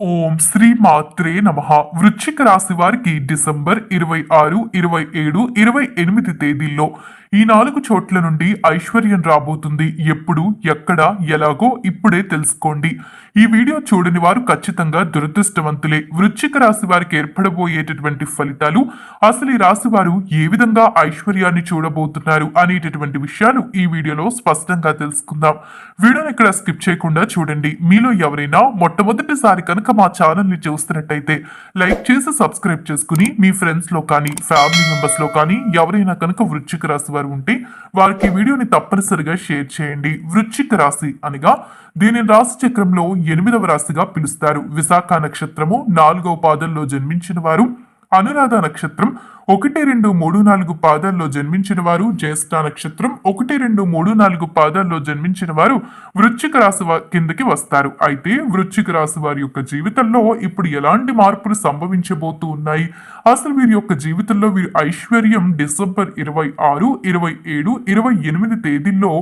ఓం శ్రీ మాత్రే నమ. వృశ్చిక రాశి వారికి డిసెంబర్ ఇరవై ఆరు ఇరవై ఏడు ఇరవై ఎనిమిది తేదీల్లో ఈ నాలుగు చోట్ల నుండి ఐశ్వర్యం రాబోతుంది. ఎప్పుడు ఎక్కడ ఎలాగో ఇప్పుడే తెలుసుకోండి. ఈ వీడియో చూడని వారు ఖచ్చితంగా దురదృష్టవంతులే. వృశ్చిక రాశి వారికి ఏర్పడబోయేటటువంటి ఫలితాలు అసలు ఈ రాశి వారు ఏ విధంగా ఐశ్వర్యాన్ని చూడబోతున్నారు అనేటటువంటి విషయాలు ఈ వీడియోలో స్పష్టంగా తెలుసుకుందాం. వీడియోని ఇక్కడ స్కిప్ చేయకుండా చూడండి. మీలో ఎవరైనా మొట్టమొదటిసారి కనుక మా ఛానల్ని చూస్తున్నట్టయితే లైక్ చేసి సబ్స్క్రైబ్ చేసుకుని మీ ఫ్రెండ్స్లో కానీ ఫ్యామిలీ మెంబర్స్లో కానీ ఎవరైనా కనుక వృశ్చిక రాశి వారు ఉంటే వారికి వీడియోని తప్పనిసరిగా షేర్ చేయండి. వృశ్చిక రాశి అనగా దీని రాశి చక్రంలో ఎనిమిదవ రాశిగా పిలుస్తారు. విశాఖ నక్షత్రము నాలుగవ పాదంలో జన్మించిన వారు అనురాధ నక్షత్రం ఒకటి రెండు మూడు నాలుగు పాదాల్లో జన్మించిన వారు జ్యేష్ఠ నక్షత్రం ఒకటి రెండు మూడు నాలుగు పాదాల్లో జన్మించిన వారు వృశ్చిక రాశి కిందకి వస్తారు. అయితే వృశ్చిక రాశి వారి యొక్క జీవితంలో ఇప్పుడు ఎలాంటి మార్పులు సంభవించబోతూ ఉన్నాయి? అసలు వీరి యొక్క జీవితంలో వీరి ఐశ్వర్యం డిసెంబర్ ఇరవై ఆరు ఇరవై ఏడు ఇరవై ఎనిమిది తేదీల్లో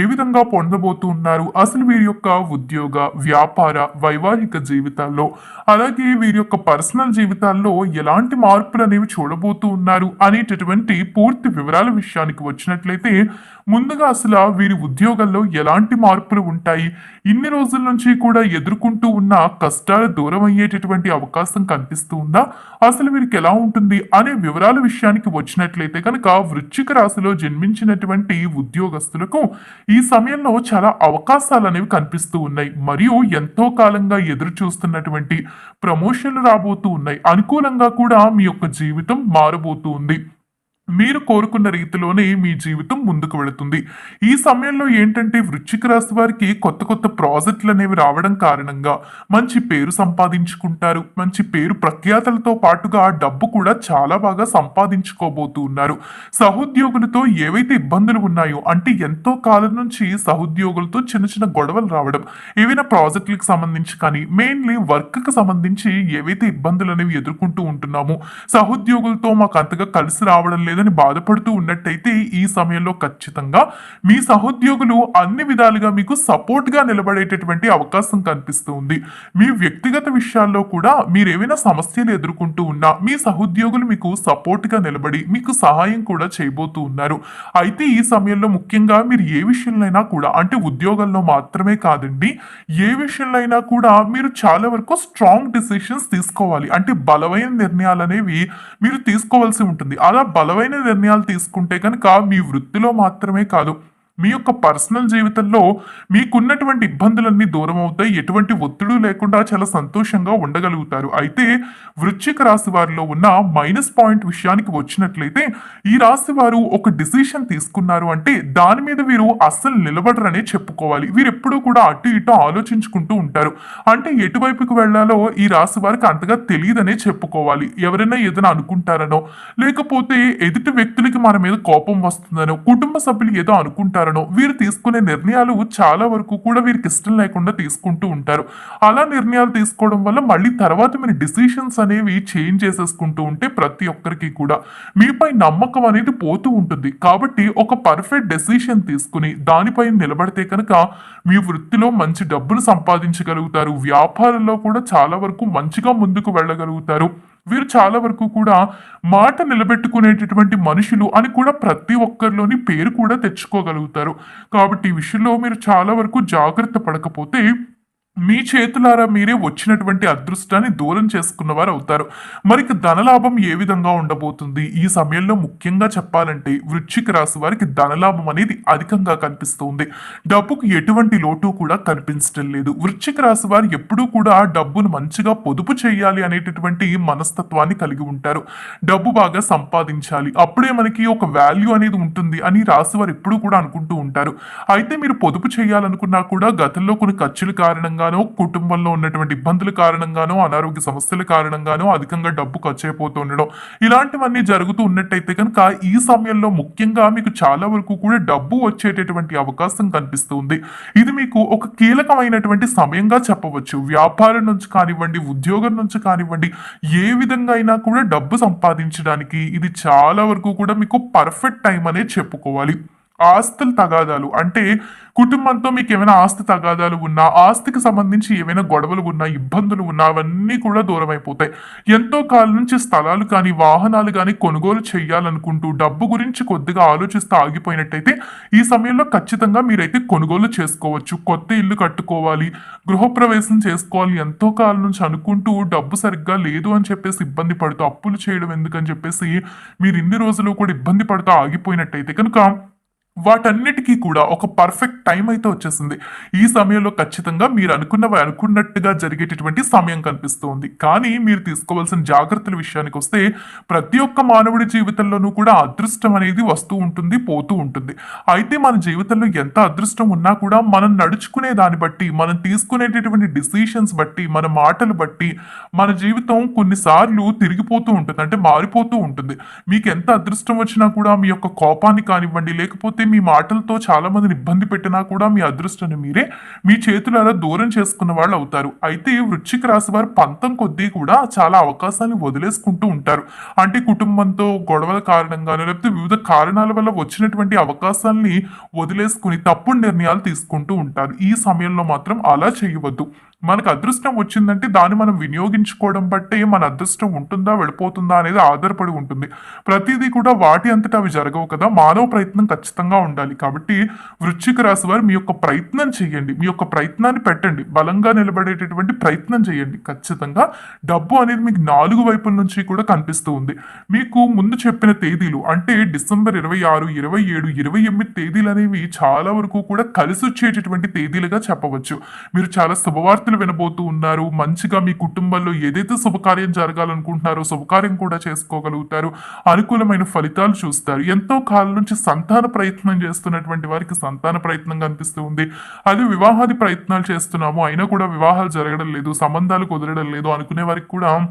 ఏ విధంగా పొందబోతూ ఉన్నారు? అసలు వీరి యొక్క ఉద్యోగ వ్యాపార వైవాహిక జీవితాల్లో అలాగే వీరి యొక్క పర్సనల్ జీవితాల్లో ఎలాంటి మార్పులు అనేవి చూడబోతున్నారు ఉన్నారు. అనేటటువంటి పూర్తి వివరాల విషయానికి వచ్చినట్లయితే ముందుగా అసలు వీరి ఉద్యోగాల్లో ఎలాంటి మార్పులు ఉంటాయి? ఇన్ని రోజుల నుంచి కూడా ఎదుర్కొంటూ ఉన్న కష్టాలు దూరం అయ్యేటటువంటి అవకాశం కనిపిస్తూ ఉందా? అసలు వీరికి ఎలా ఉంటుంది? అనే వివరాల విషయానికి వచ్చినట్లయితే కనుక వృశ్చిక రాశిలో జన్మించినటువంటి ఉద్యోగస్తులకు ఈ సమయంలో చాలా అవకాశాలు అనేవి కనిపిస్తూ ఉన్నాయి. మరియు ఎంతో కాలంగా ఎదురు చూస్తున్నటువంటి ప్రమోషన్లు రాబోతూ ఉన్నాయి. అనుకూలంగా కూడా మీ యొక్క జీవితం మారబోతూ ఉంది. మీరు కోరుకున్న రీతిలోనే మీ జీవితం ముందుకు వెళుతుంది. ఈ సమయంలో ఏంటంటే వృశ్చిక రాశి వారికి కొత్త కొత్త ప్రాజెక్టులు అనేవి రావడం కారణంగా మంచి పేరు సంపాదించుకుంటారు. మంచి పేరు ప్రఖ్యాతలతో పాటుగా డబ్బు కూడా చాలా బాగా సంపాదించుకోబోతూ ఉన్నారు. సహోద్యోగులతో ఏవైతే ఇబ్బందులు ఉన్నాయో అంటే ఎంతో కాలం నుంచి సహోద్యోగులతో చిన్న చిన్న గొడవలు రావడం ఏవైనా ప్రాజెక్టులకు సంబంధించి కానీ మెయిన్లీ వర్క్కి సంబంధించి ఏవైతే ఇబ్బందులు అనేవి ఎదుర్కొంటూ ఉంటున్నామో సహోద్యోగులతో మాకు అంతగా కలిసి రావడం లేదు. లేదని బాధపడుతూ ఉన్నట్టయితే ఈ సమయంలో ఖచ్చితంగా మీ సహోద్యోగులు అన్ని విధాలుగా మీకు సపోర్ట్గా నిలబడేటటువంటి అవకాశం కనిపిస్తూ ఉంది మీ వ్యక్తిగత విషయాల్లో కూడా మీరు ఏమైనా సమస్యలు ఎదుర్కొంటూ ఉన్నా మీ సహోద్యోగులు మీకు సపోర్ట్గా నిలబడి మీకు సహాయం కూడా చేయబోతూ ఉన్నారు. అయితే ఈ సమయంలో ముఖ్యంగా మీరు ఏ విషయంలో కూడా అంటే ఉద్యోగంలో మాత్రమే కాదండి ఏ విషయంలో అయినా కూడా మీరు చాలా వరకు స్ట్రాంగ్ డిసిషన్స్ తీసుకోవాలి. అంటే బలమైన నిర్ణయాలు అనేవి మీరు తీసుకోవాల్సి ఉంటుంది. అలా బలమైన నిర్ణయాలు తీసుకుంటే కనుక మీ వృత్తిలో మాత్రమే కాదు మీ యొక్క పర్సనల్ జీవితంలో మీకున్నటువంటి ఇబ్బందులన్నీ దూరం అవుతాయి ఎటువంటి ఒత్తిడి లేకుండా చాలా సంతోషంగా ఉండగలుగుతారు. అయితే వృశ్చిక రాశి వారిలో ఉన్న మైనస్ పాయింట్ విషయానికి వచ్చినట్లయితే ఈ రాశి వారు ఒక డిసిషన్ తీసుకున్నారు అంటే దాని మీద వీరు అస్సలు నిలబడరనే చెప్పుకోవాలి. వీరు ఎప్పుడూ కూడా అటు ఇటు ఆలోచించుకుంటూ ఉంటారు. అంటే ఎటువైపుకి వెళ్ళాలో ఈ రాశి వారికి అంతగా తెలియదనే చెప్పుకోవాలి. ఎవరైనా ఏదైనా అనుకుంటారనో లేకపోతే ఎదుటి వ్యక్తులకి మన మీద కోపం వస్తుందనో కుటుంబ సభ్యులు ఏదో కారణం వీరు తీసుకునే నిర్ణయాలు చాలా వరకు కూడా వీరికి ఇష్టం లేకుండా తీసుకుంటూ ఉంటారు. అలా నిర్ణయాలు తీసుకోవడం వల్ల మళ్ళీ తర్వాత మీరు డిసిషన్స్ అనేవి చేంజ్ చేసేసుకుంటూ ఉంటే ప్రతి ఒక్కరికి కూడా మీపై నమ్మకం అనేది పోతూ ఉంటుంది. కాబట్టి ఒక పర్ఫెక్ట్ డెసిషన్ తీసుకుని దానిపై నిలబడితే కనుక మీ వృత్తిలో మంచి డబ్బులు సంపాదించగలుగుతారు. వ్యాపారంలో కూడా చాలా వరకు మంచిగా ముందుకు వెళ్ళగలుగుతారు. వీరు చాలా వరకు కూడా మాట నిలబెట్టుకునేటటువంటి మనుషులు అని కూడా ప్రతి ఒక్కరిలోని పేరు కూడా తెచ్చుకోగలుగుతారు. కాబట్టి ఈ విషయంలో మీరు చాలా వరకు జాగ్రత్త పడకపోతే మీ చేతులారా మీరే వచ్చినటువంటి అదృష్టాన్ని దూరం చేసుకున్నవారు అవుతారు. మరి ధనలాభం ఏ విధంగా ఉండబోతుంది? ఈ సమయంలో ముఖ్యంగా చెప్పాలంటే వృశ్చిక రాశి వారికి ధనలాభం అనేది అధికంగా కనిపిస్తుంది. డబ్బుకు ఎటువంటి లోటు కూడా కనిపించడం లేదు. వృశ్చిక రాశి వారు ఎప్పుడూ కూడా డబ్బును మంచిగా పొదుపు చేయాలి అనేటటువంటి మనస్తత్వాన్ని కలిగి ఉంటారు. డబ్బు బాగా సంపాదించాలి. అప్పుడే మనకి ఒక వాల్యూ అనేది ఉంటుంది అని రాశి వారు ఎప్పుడూ కూడా అనుకుంటూ ఉంటారు. అయితే మీరు పొదుపు చేయాలనుకున్నా కూడా గతంలో కొన్ని ఖర్చుల కారణంగా కారణంగానో కుటుంబంలో ఉన్నటువంటి ఇబ్బందుల కారణంగానో అనారోగ్య సమస్యల కారణంగానో అధికంగా డబ్బు ఖర్చు అయిపోతూ ఉండడం ఇలాంటివన్నీ జరుగుతూ ఉన్నట్టయితే కనుక ఈ సమయంలో ముఖ్యంగా మీకు చాలా వరకు కూడా డబ్బు వచ్చేటటువంటి అవకాశం కనిపిస్తుంది. ఇది మీకు ఒక కీలకమైనటువంటి సమయంగా చెప్పవచ్చు. వ్యాపారం నుంచి కానివ్వండి ఉద్యోగం నుంచి కానివ్వండి ఏ విధంగా అయినా కూడా డబ్బు సంపాదించడానికి ఇది చాలా వరకు కూడా మీకు పర్ఫెక్ట్ టైం అనేది చెప్పుకోవాలి. ఆస్తుల తగాదాలు. అంటే కుటుంబంతో మీకు ఏమైనా ఆస్తి తగాదాలు ఉన్నా ఆస్తికి సంబంధించి ఏమైనా గొడవలు ఉన్నా ఇబ్బందులు ఉన్నా అవన్నీ కూడా దూరం అయిపోతాయి ఎంతో కాలం నుంచి స్థలాలు కానీ వాహనాలు కానీ కొనుగోలు చేయాలనుకుంటూ డబ్బు గురించి కొద్దిగా ఆలోచిస్తూ ఆగిపోయినట్టయితే ఈ సమయంలో ఖచ్చితంగా మీరైతే కొనుగోలు చేసుకోవచ్చు. కొత్త ఇల్లు కట్టుకోవాలి గృహప్రవేశం చేసుకోవాలి. ఎంతో కాలం నుంచి అనుకుంటూ డబ్బు సరిగ్గా లేదు అని చెప్పేసి ఇబ్బంది పడుతూ అప్పులు చేయడం ఎందుకని చెప్పేసి మీరు ఇన్ని రోజులు కూడా ఇబ్బంది పడుతూ ఆగిపోయినట్టయితే కనుక వాటన్నిటికీ కూడా ఒక పర్ఫెక్ట్ టైం అయితే వచ్చేసింది. ఈ సమయంలో ఖచ్చితంగా మీరు అనుకున్నవి అనుకున్నట్టుగా జరిగేటటువంటి సమయం కనిపిస్తుంది. కానీ మీరు తీసుకోవాల్సిన జాగ్రత్తల విషయానికి వస్తే ప్రతి ఒక్క మానవుడి జీవితంలోనూ కూడా అదృష్టం అనేది వస్తూ ఉంటుంది పోతూ ఉంటుంది. అయితే మన జీవితంలో ఎంత అదృష్టం ఉన్నా కూడా మనం నడుచుకునే దాన్ని బట్టి మనం తీసుకునేటటువంటి డిసిషన్స్ బట్టి మన మాటలు బట్టి మన జీవితం కొన్నిసార్లు తిరిగిపోతూ ఉంటుంది. అంటే మారిపోతూ ఉంటుంది. మీకు ఎంత అదృష్టం వచ్చినా కూడా మీ యొక్క కోపాన్ని కానివ్వండి లేకపోతే మీ మాటలతో చాలా మందిని ఇబ్బంది పెట్టినా కూడా మీ అదృష్టాన్ని మీరే మీ చేతులారా దూరం చేసుకున్న వాళ్ళు అవుతారు. అయితే వృశ్చిక రాశి వారు పంతం కొద్దీ కూడా చాలా అవకాశాలను వదిలేసుకుంటూ ఉంటారు. అంటే కుటుంబంతో గొడవల కారణంగానో లేకపోతే వివిధ కారణాల వల్ల వచ్చినటువంటి అవకాశాలని వదిలేసుకుని తప్పుడు నిర్ణయాలు తీసుకుంటూ ఉంటారు. ఈ సమయంలో మాత్రం అలా చేయవద్దు. మనకు అదృష్టం వచ్చిందంటే దాన్ని మనం వినియోగించుకోవడం బట్టే మన అదృష్టం ఉంటుందా వెళ్ళిపోతుందా అనేది ఆధారపడి ఉంటుంది. ప్రతిదీ కూడా వాటి అంతటా అవి జరగవు కదా. మానవ ప్రయత్నం ఖచ్చితంగా ఉండాలి. కాబట్టి వృశ్చిక రాశి వారు మీ యొక్క ప్రయత్నం చేయండి. మీ యొక్క ప్రయత్నాన్ని పెట్టండి. బలంగా నిలబడేటటువంటి ప్రయత్నం చేయండి. ఖచ్చితంగా డబ్బు అనేది మీకు నాలుగు వైపుల నుంచి కూడా కనిపిస్తూ ఉంది. మీకు ముందు చెప్పిన తేదీలు అంటే డిసెంబర్ ఇరవై ఆరు ఇరవై ఏడు ఇరవై ఎనిమిది తేదీలు అనేవి చాలా వరకు కూడా కలిసి వచ్చేటటువంటి తేదీలుగా చెప్పవచ్చు. మీరు చాలా శుభవార్తలు వినబోతూ ఉన్నారు. మంచిగా మీ కుటుంబంలో ఏదైతే శుభకార్యం జరగాలనుకుంటున్నారో శుభకార్యం కూడా చేసుకోగలుగుతారు. అనుకూలమైన ఫలితాలు చూస్తారు. ఎంతో కాలం నుంచి సంతాన ప్రయత్నం చేస్తున్నటువంటి వారికి సంతాన ప్రయత్నం కనిపిస్తూ ఉంది. అది వివాహాది ప్రయత్నాలు చేస్తున్నాము. అయినా కూడా వివాహాలు జరగడం లేదు. సంబంధాలు కుదరడం లేదు అనుకునే వారికి కూడా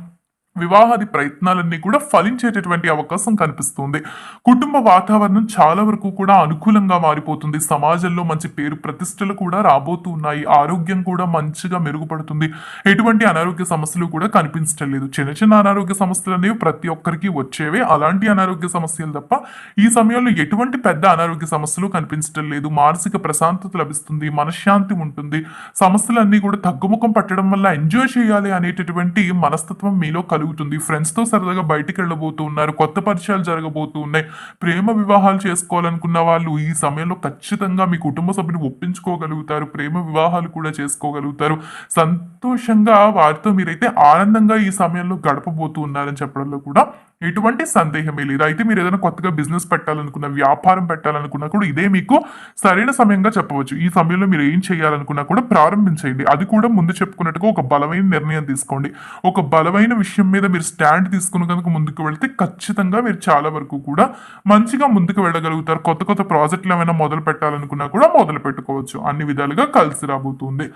వివాహాది ప్రయత్నాలన్నీ కూడా ఫలించేటటువంటి అవకాశం కనిపిస్తుంది. కుటుంబ వాతావరణం చాలా వరకు కూడా అనుకూలంగా మారిపోతుంది. సమాజంలో మంచి పేరు ప్రతిష్టలు కూడా రాబోతూ ఉన్నాయి. ఆరోగ్యం కూడా మంచిగా మెరుగుపడుతుంది. ఎటువంటి అనారోగ్య సమస్యలు కూడా కనిపించడం లేదు చిన్న చిన్న అనారోగ్య సమస్యలు అనేవి ప్రతి ఒక్కరికి వచ్చేవే. అలాంటి అనారోగ్య సమస్యలు తప్ప ఈ సమయంలో ఎటువంటి పెద్ద అనారోగ్య సమస్యలు కనిపించడం లేదు. మానసిక ప్రశాంతత లభిస్తుంది. మనశ్శాంతి ఉంటుంది. సమస్యలన్నీ కూడా తగ్గుముఖం పట్టడం వల్ల ఎంజాయ్ చేయాలి అనేటటువంటి మనస్తత్వం మీలో కలుగుతుంది ఫ్రెండ్స్తో సరదాగా బయటికి వెళ్ళబోతూ ఉన్నారు. కొత్త పరిచయాలు జరగబోతూ ఉన్నాయి. ప్రేమ వివాహాలు చేసుకోవాలనుకున్న వాళ్ళు ఈ సమయంలో ఖచ్చితంగా మీ కుటుంబ సభ్యుని ఒప్పించుకోగలుగుతారు. ప్రేమ వివాహాలు కూడా చేసుకోగలుగుతారు. సంతోషంగా వారితో మీరైతే ఆనందంగా ఈ సమయంలో గడపబోతూ ఉన్నారని చెప్పడంలో కూడా ఎటువంటి సందేహమే లేదు. అయితే మీరు ఏదైనా కొత్తగా బిజినెస్ పెట్టాలనుకున్న వ్యాపారం పెట్టాలనుకున్నా కూడా ఇదే మీకు సరైన సమయంగా చెప్పవచ్చు. ఈ సమయంలో మీరు ఏం చేయాలనుకున్నా కూడా ప్రారంభించండి అది కూడా ముందు చెప్పుకున్నట్టుగా ఒక బలమైన నిర్ణయం తీసుకోండి. ఒక బలమైన విషయం మీద మీరు స్టాండ్ తీసుకుని కనుక ముందుకు వెళ్తే ఖచ్చితంగా మీరు చాలా వరకు కూడా మంచిగా ముందుకు వెళ్ళగలుగుతారు. కొత్త కొత్త ప్రాజెక్టులు ఏమైనా మొదలు పెట్టాలనుకున్నా కూడా మొదలు పెట్టుకోవచ్చు. అన్ని విధాలుగా కలిసి రాబోతుంది.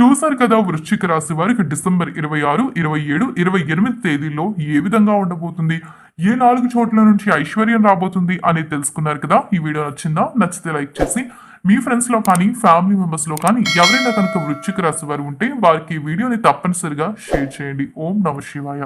చూసారు కదా వృశ్చిక రాశి వారికి డిసెంబర్ ఇరవై ఆరు ఇరవై ఏడు ఇరవై ఎనిమిది తేదీలో ఏ విధంగా ఉండబోతుంది? ఏ నాలుగు చోట్ల నుంచి ఐశ్వర్యం రాబోతుంది అనేది తెలుసుకున్నారు కదా. ఈ వీడియో నచ్చిందా? నచ్చితే లైక్ చేసి మీ ఫ్రెండ్స్లో కానీ ఫ్యామిలీ మెంబర్స్లో కానీ ఎవరైనా కనుక వృచ్చిక రాశి వారు ఉంటే వారికి ఈ వీడియోని తప్పనిసరిగా షేర్ చేయండి. ఓం నమ శివాయ.